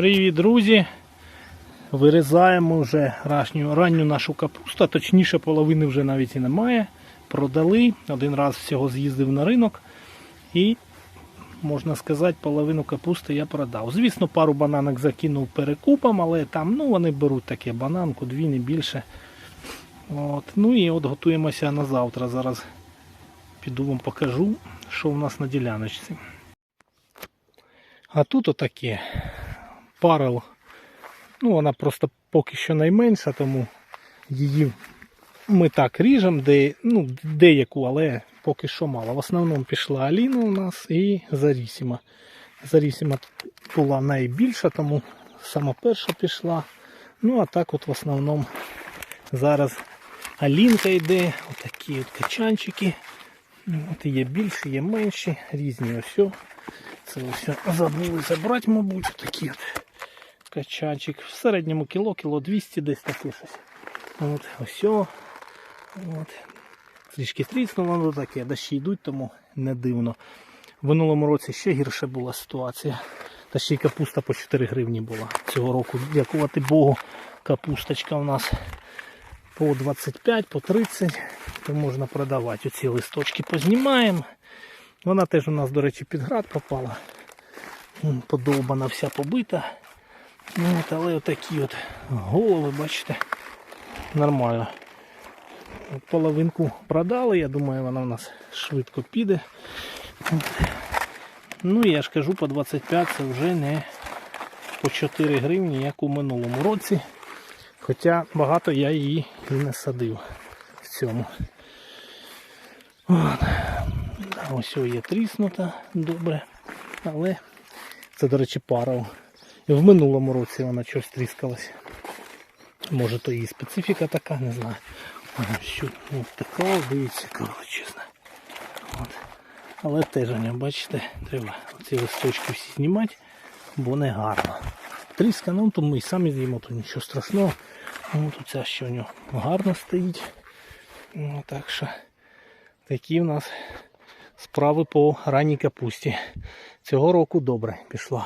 Привіт, друзі! Вирізаємо вже ранню, ранню нашу капусту, точніше половини вже навіть і немає. Продали. Один раз всього з'їздив на ринок і, можна сказати, половину капусти я продав. Звісно, пару бананок закинув перекупом, але там ну, вони беруть таке бананку, дві, не більше. От. Ну і от готуємося на завтра. Зараз піду вам покажу, що в нас на діляночці. А тут отаке. Парел. Ну, вона просто поки що найменша, тому її ми так ріжемо, де, ну, деяку, але поки що мало. В основному пішла Аліна у нас і Зарісіма. Зарісіма була найбільша, тому сама перша пішла. Ну, а так от в основному зараз Алінка йде, отакі от качанчики. От є більші, є менші, різні ось. Це ось забули забрати, мабуть, такий от качанчик. В середньому кіло, кіло 200 десь таке щось. От, ось. От. Трішки тріснуло, ну таке, дощі йдуть, тому не дивно. В минулому році ще гірша була ситуація. Та ще й капуста по 4 гривні була. Цього року, дякувати Богу, капусточка у нас по 25, по 30, то можна продавати. Оці листочки познімаємо. Вона теж у нас, до речі, під град попала. Подовбана вся побита. Ну, але отакі от голови, бачите, нормально. Половинку продали, я думаю, вона у нас швидко піде. Ну, я ж кажу, по 25 це вже не по 4 гривні, як у минулому році. Хоча багато я її і не садив в цьому. От. Ось є тріснута добре. Але це, до речі, пара. В минулому році вона щось тріскалась. Може то її специфіка така, не знаю. Що ось така, дивіться, чесно. От. Але теж, бачите, треба ці листочки всі знімати, бо не гарно. Тріска, ну то ми і самі з'їмо, то нічого страшного. Ну, тут ця ще у нього гарно стоїть. Ну, так що такі в нас справи по ранній капусті. Цього року добре пішло.